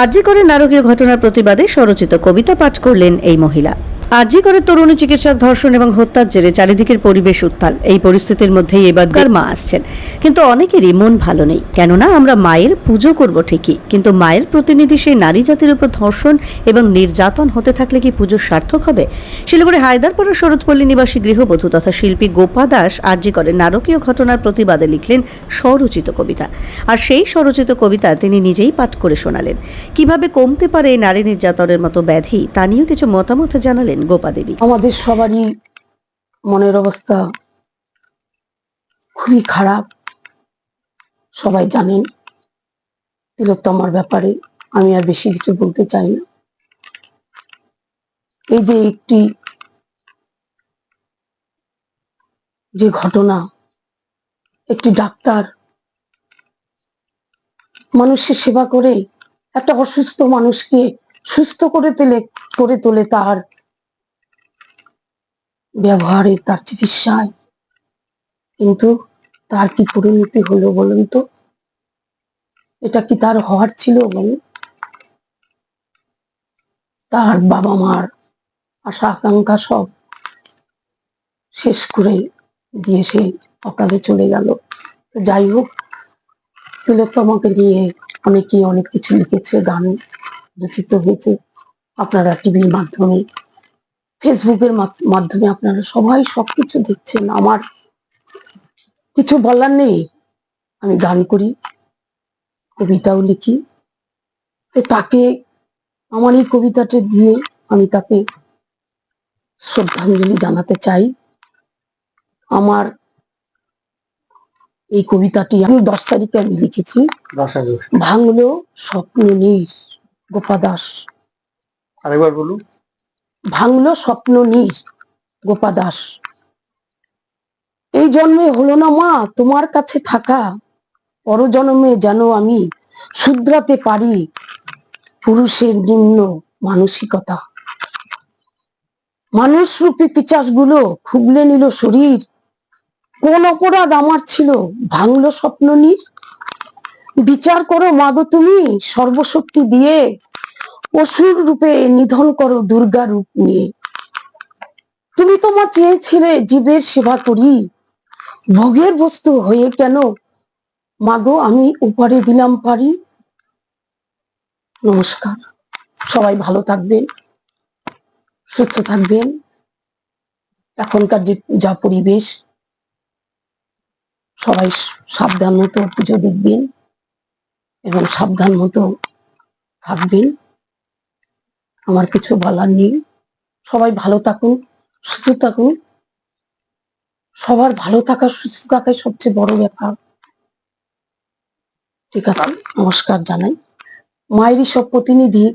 আরজি করে নারকীয় ঘটনার প্রতিবাদে স্বরচিত কবিতা পাঠ করলেন এই মহিলা। আরজি করে তরুণী চিকিৎসক ধর্ষণ এবং হত্যার জেরে চারিদিকের পরিবেশ উত্তাল। এই পরিস্থিতির মধ্যেই এবার মা আসছেন। কিন্তু অনেকেরই মন ভালো নেই। কেননা আমরা মায়ের পুজো করব ঠিকই। কিন্তু মায়ের প্রতিনিধি সেই নারী জাতির উপর ধর্ষণ এবং নির্যাতন হতে থাকলে কি পুজো সার্থক হবে? শিলিগুড়ি হায়দারপাড়া শরৎপল্লী নিবাসী গৃহবধূ তথা শিল্পী গোপা দাস আর আরজি করে নারকীয় ঘটনার প্রতিবাদে লিখলেন স্বরচিত কবিতা। আর সেই স্বরচিত কবিতা তিনি নিজেই পাঠ করে শোনালেন। কীভাবে কমতে পারে এই নারী নির্যাতনের মতো ব্যাধি তা নিয়েও কিছু মতামত জানালেন গোপা দেবী। আমাদের সবারই মনের অবস্থা খুবই খারাপ। সবাই জানেন, তিলোত্তমার ব্যাপারে আমি আর বেশি কিছু বলতে চাই না। এই যে একটি যে ঘটনা, একটি ডাক্তার মানুষের সেবা করে, একটা অসুস্থ মানুষকে সুস্থ করে তোলে করে তোলে তার ব্যবহারে তার চিকিৎসায়। কিন্তু তার কি পরিণতি হলো বলুন তো? এটা কি তার হওয়ার ছিল বলুন? তার বাবা মার আশা আকাঙ্ক্ষা সব শেষ করে দিয়ে সে অকালে চলে গেল। তো যাই হোক, তিলোত্তমাকে নিয়ে অনেকেই অনেক কিছু লিখেছে, গান রচিত হয়েছে। আপনারা টিভির মাধ্যমে ফেসবুকের মাধ- মাধ্যমে আপনারা সবাই সবকিছু দেখছেন। আমার কিছু বলার নেই। আমি গান করি কবিতাও লিখি। তো তাকে আমার এই কবিতাটা দিয়ে আমি তাকে শ্রদ্ধাঞ্জলি জানাতে চাই। আমার এই কবিতাটি আমি দশ তারিখে আমি লিখেছি। ভাঙলো স্বপ্ন নীর গোপা দাস আরেকবার বলুন। ভাঙলো স্বপ্ন নীর, গোপা দাস। এই জন্মে হলো না মা তোমার কাছে থাকা, পরজন্মে যেন আমি শুধরাতে পারি পুরুষের নিম্ন মানসিকতা। মানুষ রূপী পিচাসগুলো খুবলে নিল শরীর, কোন অপরাধ আমার ছিল ভাঙলো স্বপ্ন নীর? বিচার করো মাগো তুমি সর্বশক্তি দিয়ে অসুর রূপে নিধন করো দুর্গা রূপ নিয়ে। তুমি তোমার চেয়েছিলে জীবের সেবা করি। ভোগের বস্তু হয়ে কেন? মাগো আমি উপরে দিলাম পারি। নমস্কার। সবাই ভালো থাকবেন, সুস্থ থাকবেন। এখনকার যে যা পরিবেশ, সবাই সাবধান মতো পুজো দেখবেন এবং সাবধান মতো থাকবেন। আমার কিছু বলার নেই। সবাই ভালো থাকুন, সুস্থ থাকুন। সবার ভালো থাকা, সুস্থ থাকাই সবচেয়ে বড় ব্যাপার। ঠিক আছে, নমস্কার জানাই। মায়েরই সব প্রতিনিধি।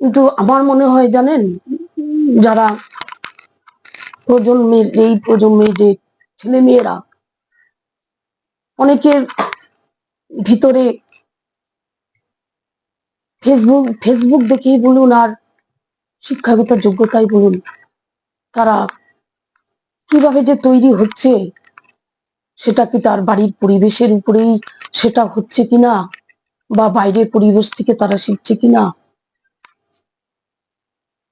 কিন্তু আমার মনে হয় জানেন, যারা প্রজন্মের, এই প্রজন্মের যে ছেলে মেয়েরা অনেকের ভিতরে ফেসবুক ফেসবুক দেখেই বলুন আর শিক্ষাগত যোগ্যতাই বলুন। তারা কীভাবে যে তৈরি হচ্ছে, সেটা কি তার বাড়ির পরিবেশের উপরেই সেটা হচ্ছে কিনা? বা বাইরের পরিবেশ থেকে তারা শিখছে কিনা?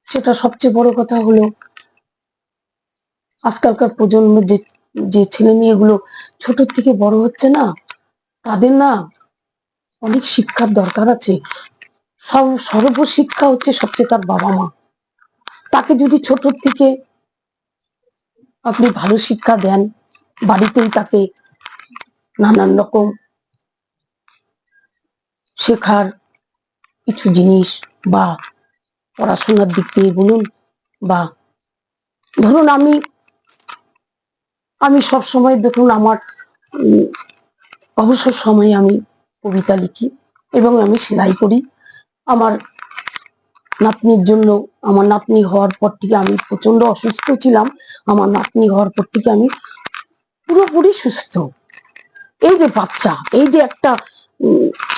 সেটা সবচেয়ে বড় কথা হলো, আজকালকার প্রজন্মের যে যে ছেলে মেয়েগুলো ছোট থেকে বড় হচ্ছে না, তাদের না অনেক শিক্ষার দরকার আছে। সর্বশিক্ষা হচ্ছে সবচেয়ে তার বাবা মা। তাকে যদি ছোট থেকে আপনি ভালো শিক্ষা দেন, বাড়িতেই তাকে নানান রকম শেখার কিছু জিনিস বা পড়াশোনার দিক দিয়ে বলুন বা ধরুন আমি আমি সব সময় দেখুন আমার অবসর সময়ে আমি কবিতা লিখি এবং আমি সেলাই করি। আমার নাতনির জন্য, আমার নাতনি হওয়ার পর থেকে আমি প্রচণ্ড অসুস্থ ছিলাম। আমার নাতনি হওয়ার পর থেকে আমি পুরোপুরি সুস্থ। এই যে বাচ্চা, এই যে একটা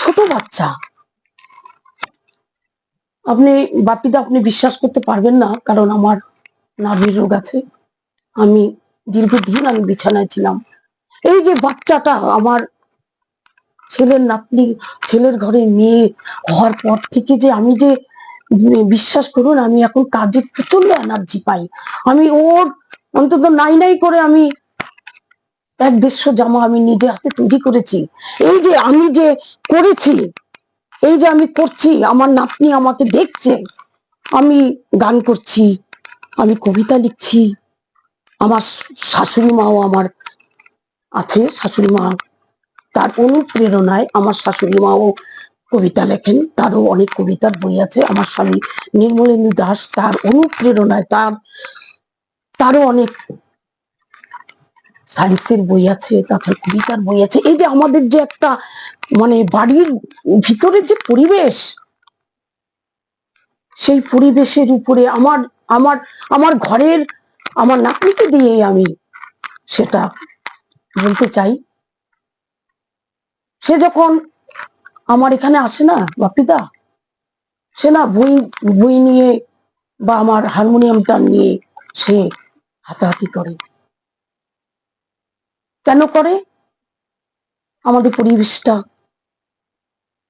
ছোট বাচ্চা। আপনি বাপিদা আপনি বিশ্বাস করতে পারবেন না, কারণ আমার নাভির রোগ আছে। আমি দীর্ঘদিন আমি বিছানায় ছিলাম। এই যে বাচ্চাটা আমার ছেলের নাতনি, ছেলের ঘরে মেয়ে হওয়ার পর থেকে যে আমি যে বিশ্বাস করুন, আমি এখন কাজে প্রচণ্ড এনার্জি পাই। আমি ওর অন্তত নাই নাই করে আমি এক দেড়শো জামা আমি নিজে হাতে তৈরি করেছি। এই যে আমি যে করেছি, এই যে আমি করছি, আমার নাতনি আমাকে দেখছে, আমি গান করছি, আমি কবিতা লিখছি, আমার শাশুড়ি মাও আমার আছে, শাশুড়ি মা তার অনুপ্রেরণায় আমার শাশুড়ি মাও কবিতা লেখেন, তারও অনেক কবিতার বই আছে। আমার স্বামী নির্মলেন্দু দাস তার অনুপ্রেরণায় তার, তারও অনেক সায়েন্সের বই আছে, তাছাড়া কবিতার বই আছে। এই যে আমাদের যে একটা মানে বাড়ির ভিতরের যে পরিবেশ, সেই পরিবেশের উপরে আমার আমার আমার ঘরের আমার নাতনিকে দিয়ে আমি সেটা বলতে চাই। সে যখন আমার এখানে আসে না বাপিদা সে না বই বই নিয়ে বা আমার হারমোনিয়ামটা নিয়ে সে হাতাহাতি করে। কেন করে? আমাদের পরিবেশটা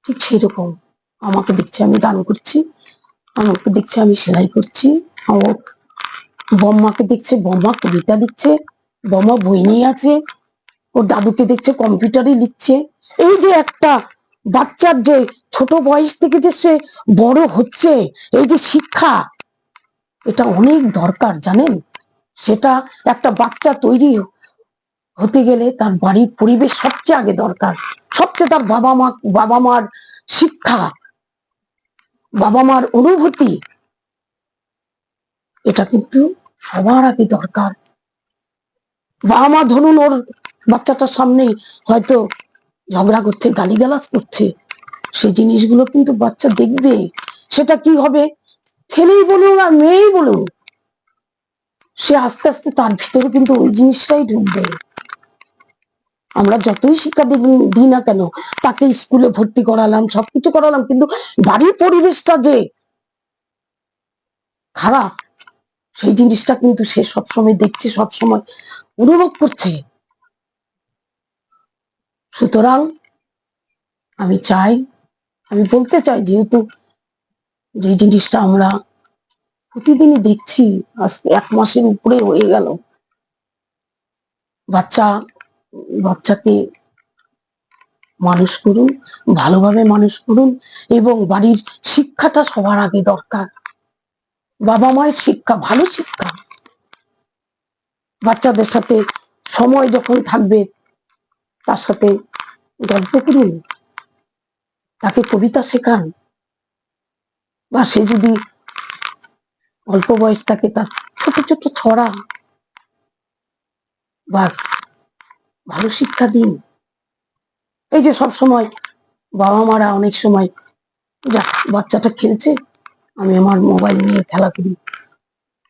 ঠিক সেরকম। আমাকে দেখছে আমি গান করছি, আমাকে দেখছে আমি সেলাই করছি, আমার বম্মাকে দেখছে, বম্মা কবিতা লিখছে, বম্মা বই নিয়ে আছে, ওর দাদুকে দেখছে কম্পিউটারে লিখছে। এই যে একটা বাচ্চার যে ছোট বয়স থেকে যে সে বড় হচ্ছে, এই যে শিক্ষা, এটা অনেক দরকার জানেন? সেটা একটা বাচ্চা তৈরি হতে গেলে তার বাড়ির পরিবেশ সবচেয়ে আগে দরকার। সবচেয়ে তার বাবা মা, বাবা মার শিক্ষা, বাবা মার অনুভূতি, এটা কিন্তু সবার আগে দরকার। বাবা মা ধরুন ওর বাচ্চাটার সামনেই হয়তো ঝগড়া করছে, গালিগালাজ করছে সেই জিনিসগুলো কিন্তু বাচ্চা দেখবে। সেটা কি হবে? ছেলেই বলুন আর মেয়েই বলুন সে আস্তে আস্তে তার ভিতরে কিন্তু ওই জিনিসটাই ঢুকবে। আমরা যতই শিক্ষা দিই- না কেন, তাকে স্কুলে ভর্তি করালাম, সবকিছু করালাম, কিন্তু বাড়ির পরিবেশটা যে খারাপ, সেই জিনিসটা কিন্তু সে সবসময় দেখছে, সবসময় অনুভব করছে। সুতরাং আমি চাই, আমি বলতে চাই যেহেতু যে জিনিসটা আমরা প্রতিদিনই দেখছি এক মাসের উপরে হয়ে গেল। বাচ্চা, বাচ্চাকে মানুষ করুন, ভালোভাবে মানুষ করুন এবং বাড়ির শিক্ষাটা সবার আগে দরকার। বাবা মায়ের শিক্ষা, ভালো শিক্ষা। বাচ্চাদের সাথে সময় যখন থাকবে তার সাথে গল্প করুন তাকে কবিতা শেখান। বা সে যদি অল্প বয়স থাকে তার ছোট ছোট ছড়া বা ভালো শিক্ষা দিন। এই যে সব সময় বাবা মারা অনেক সময় যা বাচ্চাটা খেলছে, আমি আমার মোবাইল নিয়ে খেলা করি।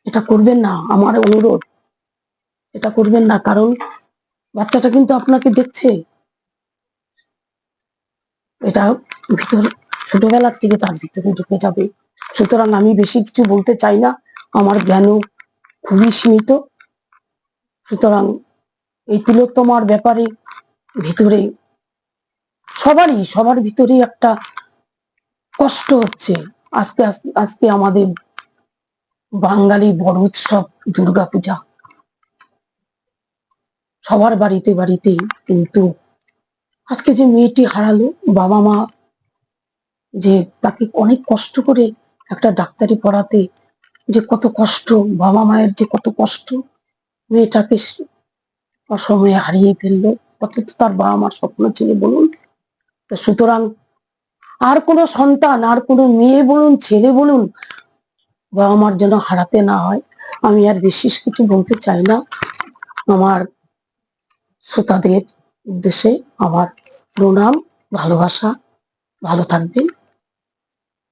এটা করবেন না, আমার অনুরোধ। এটা করবেন না, কারণ বাচ্চাটা কিন্তু আপনাকে দেখছে। এটা ভিতর ছোটবেলার থেকে তার ভিতরে ঢুকে যাবে। সুতরাং আমি বেশি কিছু বলতে চাই না। আমার জ্ঞানও খুবই সীমিত। সুতরাং এই তিলোত্তমার ব্যাপারে ভিতরে সবারই, সবার ভিতরেই একটা কষ্ট হচ্ছে। আজকে, আজকে- আমাদের বাঙালি বড় উৎসব, দুর্গাপূজা। সবার বাড়িতে বাড়িতে কিন্তু আজকে যে মেয়েটি হারালো, বাবা মা যে তাকে অনেক কষ্ট করে একটা ডাক্তারি পড়াতে যে কত কষ্ট, বাবা মায়ের যে কত কষ্ট, মেয়েটাকে অসময়ে হারিয়ে ফেলল। কত তো তার বাবা মার স্বপ্ন ছিল, বলুন। তো সুতরাং আর কোনো সন্তান, আর কোনো মেয়ে বলুন, ছেলে বলুন, বাবা মার যেন হারাতে না হয়, আমি আর বিশেষ কিছু বলতে চাই না। আমার শ্রোতাদের উদ্দেশ্যে আমার প্রণাম ভালোবাসা ভালো থাকবেন।